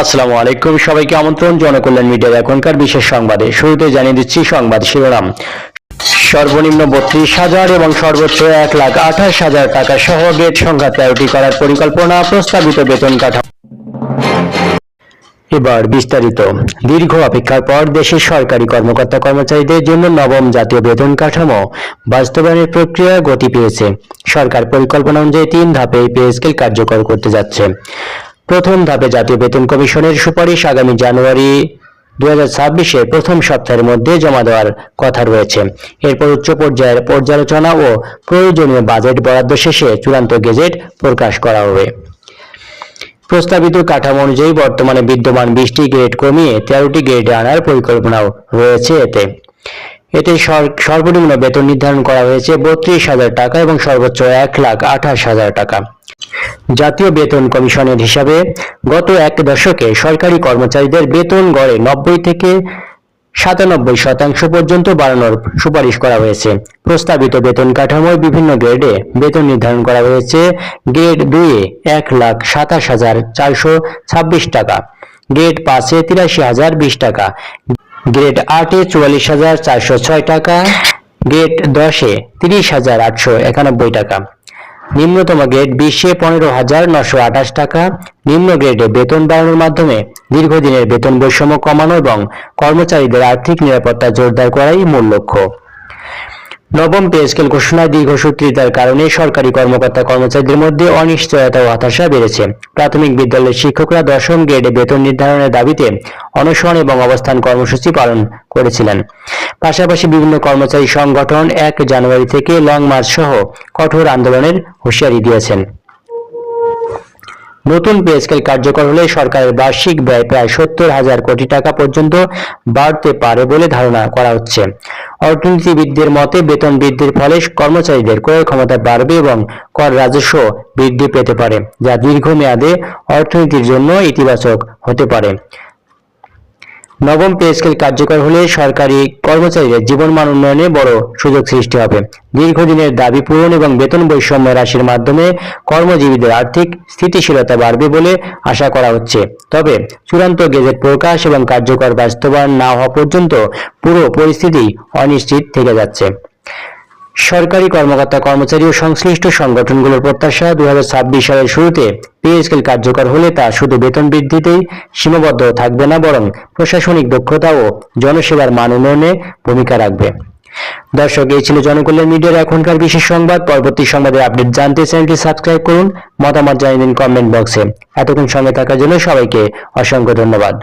আসসালামু আলাইকুম। সবাইকে আমন্ত্রণ, জনকল্যাণ মিডিয়ার এখনকার বিশেষ সংবাদে শুরুতে জানিয়ে দিচ্ছি সংবাদ শিরোনাম। সর্বনিম্ন বত্রিশ হাজার এবং সর্বোচ্চ এক লাখ আঠাশ হাজার টাকা সহ গেট সংখ্যা তেরোটি করার পরিকল্পনা প্রস্তাবিত বেতন কাঠামো। এবার বিস্তারিত। দীর্ঘ অপেক্ষার পর দেশের সরকারি কর্মকর্তা কর্মচারীদের জন্য নবম জাতীয় বেতন কাঠামো বাস্তবায়নের প্রক্রিয়া গতি পেয়েছে। সরকার পরিকল্পনা অনুযায়ী তিন ধাপে পে স্কেল কার্যকর করতে যাচ্ছে। প্রথম ধাপে জাতীয় বেতন কমিশনের সুপারিশ আগামী জানুয়ারি দু হাজার প্রথম সপ্তাহের মধ্যে জমা দেওয়ার কথা রয়েছে। এরপর উচ্চ পর্যায়ের পর্যালোচনা ও প্রয়োজনীয় বাজেট বরাদ্দ শেষে চূড়ান্ত গেজেট প্রকাশ করা হবে। প্রস্তাবিত কাঠামো অনুযায়ী বর্তমানে বিদ্যমান বিশটি গ্রেড কমিয়ে তেরোটি গ্রেডে আনার পরিকল্পনাও রয়েছে এতে। এতে সর- সর্বনিম্ন বেতন নির্ধারণ করা হয়েছে বত্রিশ হাজার টাকা এবং সর্বোচ্চ এক লাখ আঠাশ হাজার টাকা। জাতীয় বেতন কমিশনের হিসাবে গত এক দশকে সরকারি কর্মচারীদের বেতন গড়ে নব্বই থেকে সাতানব্বই শতাংশ পর্যন্ত বাড়ানোর সুপারিশ করা হয়েছে। প্রস্তাবিত বেতন কাঠামোয় বিভিন্ন গ্রেডে বেতন নির্ধারণ করা হয়েছে। গ্রেড দুইয়ে এক লাখ সাতাশ হাজার চারশো ছাব্বিশ টাকা। গ্রেড পাঁচে তিরাশি হাজার বিশ টাকা। গ্রেড আটে চুয়াল্লিশ হাজার চারশো ছয় টাকা। গ্রেড দশে তিরিশ হাজার আটশো একানব্বই টাকা। নিম্নতম গ্রেড বিশে পনেরো হাজার নশো আঠাশ টাকা। নিম্ন গ্রেডে বেতন বাড়ানোর মাধ্যমে দীর্ঘদিনের বেতন বৈষম্য কমানো এবং কর্মচারীদের আর্থিক নিরাপত্তা জোরদার করাই মূল লক্ষ্য। নবম পে স্কেল ঘোষণায় দীর্ঘসূত্রিতার কারণে সরকারি কর্মকর্তা কর্মচারীদের মধ্যে অনিশ্চয়তা ও হতাশা বেড়েছে। প্রাথমিক বিদ্যালয়ের শিক্ষকরা দশম গ্রেডে বেতন নির্ধারণের দাবিতে অনশন এবং অবস্থান কর্মসূচি পালন করেছিলেন। পাশাপাশি বিভিন্ন কর্মচারী সংগঠন এক জানুয়ারি থেকে লং মার্চ সহ কঠোর আন্দোলনের হুঁশিয়ারি দিয়েছেন। নতুন পে স্কেল কার্যকর হলে সরকারের বার্ষিক ব্যয় প্রায় সত্তর হাজার কোটি টাকা পর্যন্ত বাড়তে পারে বলে ধারণা করা হচ্ছে। অর্থনীতিবিদদের মতে, বেতন বৃদ্ধির ফলে কর্মচারীদের ক্রয় ক্ষমতা বাড়বে এবং কর রাজস্ব বৃদ্ধি পেতে পারে, যা দীর্ঘমেয়াদে অর্থনীতির জন্য ইতিবাচক হতে পারে। নবম পে স্কেল কার্যকর হলে সরকারি কর্মচারীদের জীবন মান উন্নয়নে বড় সুযোগ সৃষ্টি হবে। দীর্ঘদিনের দাবি পূরণ এবং বেতন বৈষম্য রাশির মাধ্যমে কর্মজীবীদের আর্থিক স্থিতিশীলতা বাড়বে বলে আশা করা হচ্ছে। তবে চূড়ান্ত গেজেট প্রকাশ এবং কার্যকর বাস্তবায়ন না হওয়া পর্যন্ত পুরো পরিস্থিতি অনিশ্চিত থেকে যাচ্ছে। সরকারি কর্মকর্তা কর্মচারী ও সংশ্লিষ্ট সংগঠনগুলোর প্রত্যাশা দু হাজার ছাব্বিশ সালের শুরুতে পে স্কেল কার্যকর হলে তা শুধু বেতন বৃদ্ধিতেই সীমাবদ্ধ থাকবে না, বরং প্রশাসনিক দক্ষতা ও জনসেবার মান উন্নয়নে ভূমিকা রাখবে। দর্শক, এই ছিল জনকল্যাণ মিডিয়ার এখনকার বিশেষ সংবাদ। পরবর্তী সংবাদের আপডেট জানতে চ্যানেলটি সাবস্ক্রাইব করুন, মতামত জানিয়ে দিন কমেন্ট বক্সে। এতক্ষণ সঙ্গে থাকার জন্য সবাইকে অসংখ্য ধন্যবাদ।